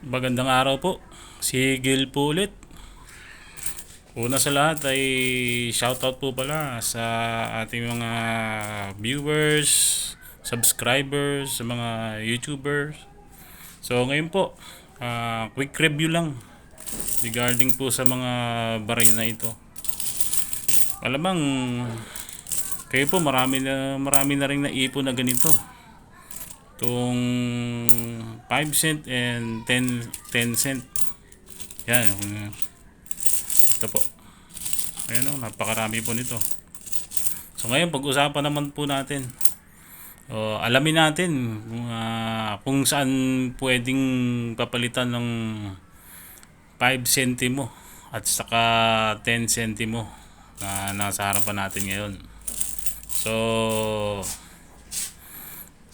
Magandang araw po. Si Gil po ulit. Una sa lahat ay shoutout po pala sa ating mga viewers, subscribers, sa mga YouTubers. So ngayon po, ah, quick review lang regarding po sa mga baril na ito. Alamang kayo po marami na marami na rin naipon na ganito itong 5 cent and 10, 10 cent. Yan. Ito po. Ayan o, napakarami po nito. So ngayon, pag-usapan naman po natin. O, alamin natin kung, ah, kung saan pwedeng papalitan ng 5 centimo at saka 10 centimo na nasa harapan natin ngayon. So,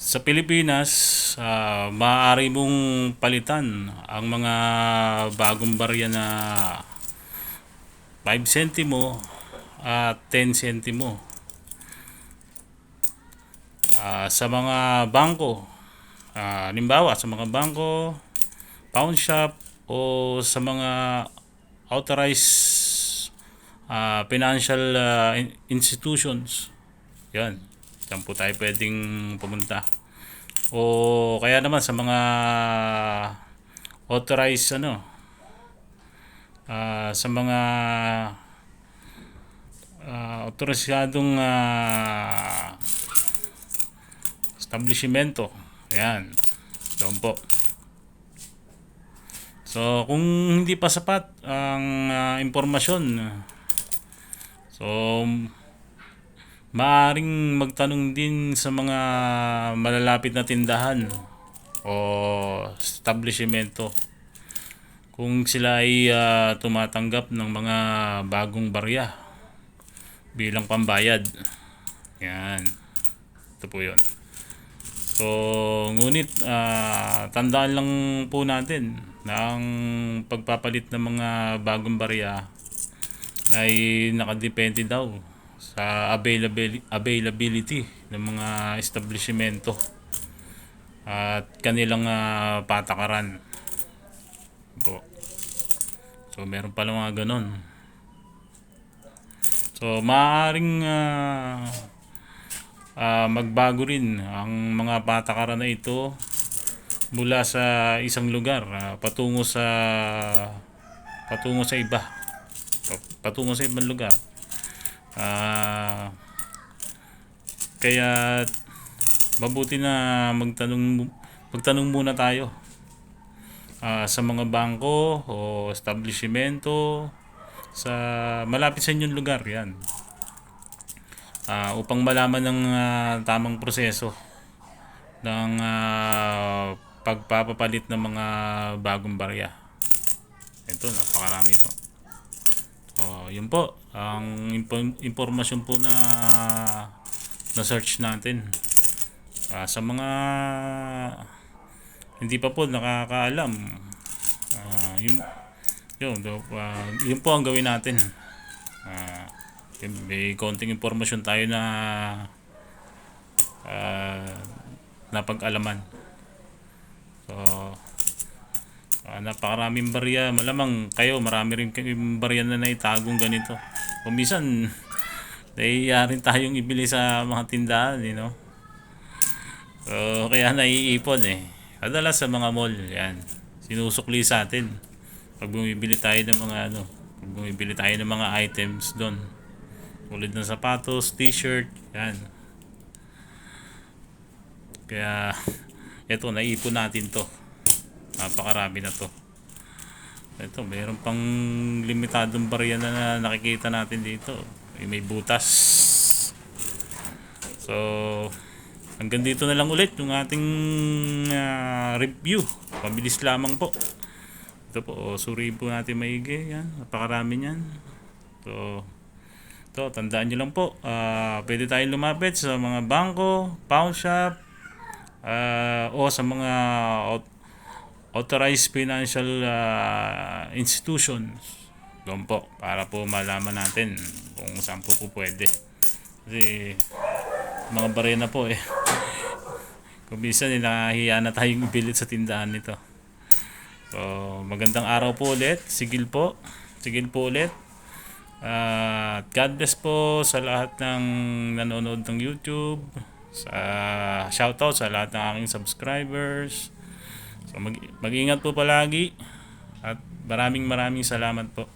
sa Pilipinas, ah, maaari mong palitan ang mga bagong barya na 5 centimo at 10 centimo. Ah, sa mga bangko, ah, halimbawa sa mga bangko, pawn shop, o sa mga authorized ah, financial in- institutions. Yan. Diyan po tayo pwedeng pumunta. O kaya naman sa mga authorized ano ah, sa mga uh, autorisadong ah, establishmento. Yan. Doon po. So, kung hindi pa sapat ang ah, impormasyon, so, maaring magtanong din sa mga malalapit na tindahan o establishmento kung sila ay ah, tumatanggap ng mga bagong barya bilang pambayad. Yan. Ito po yun. So, ngunit ah, tandaan lang po natin na ang pagpapalit ng mga bagong barya ay nakadepende daw sa availability, ng mga establishmento at kanilang ah, patakaran. Po. So, meron pala mga ganon. So, maaaring ah, ah, magbago rin ang mga patakaran na ito mula sa isang lugar ah, patungo sa patungo sa iba patungo sa ibang lugar Ah, kaya mabuti na magtanong magtanong muna tayo ah, sa mga bangko o establishmento sa malapit sa inyong lugar yan Ah, upang malaman ng ah, tamang proseso ng ah, pagpapapalit ng mga bagong barya. Ito, napakarami ito. So, yun po. Ang impo- impormasyon po na na search natin. Ah, sa mga hindi pa po nakakaalam, ah, yun, yun, ah, yun po ang gawin natin. Yun, may konting impormasyon tayo na ah, napag-alaman. So, Ah, napakaraming barya. Malamang kayo, marami rin kayong barya na naitagong ganito. Kung minsan, nahiya rin tayong ibili sa mga tindahan, you know? So, kaya naiipon eh. Kadalas sa mga mall, yan. Sinusukli sa atin. Pag bumibili tayo ng mga ano, pag bumibili tayo ng mga items doon. Tulad ng sapatos, t-shirt, yan. Kaya, eto, naipon natin to. Napakarami na to. Ito, mayroon pang limitadong barya na nakikita natin dito. May, butas. So, hanggang dito na lang ulit yung ating ah, review. Pabilis lamang po. Ito po, oh, suriin po natin maigi. Yan, napakarami niyan. So, ito, tandaan nyo lang po. ah pwede tayong lumapit sa mga bangko, pawn shop, ah, o sa mga authorized financial uh, institutions. Doon po, para po malaman natin kung saan po po pwede. Kasi mga barena po eh. Kung minsan eh, nakahiya na tayong bilit sa tindahan nito. So, magandang araw po ulit. Sigil po. Sigil po ulit. Ah, at uh, God bless po sa lahat ng nanonood ng YouTube. Sa shoutout sa lahat ng aking subscribers So mag- mag-ingat po palagi at maraming maraming salamat po.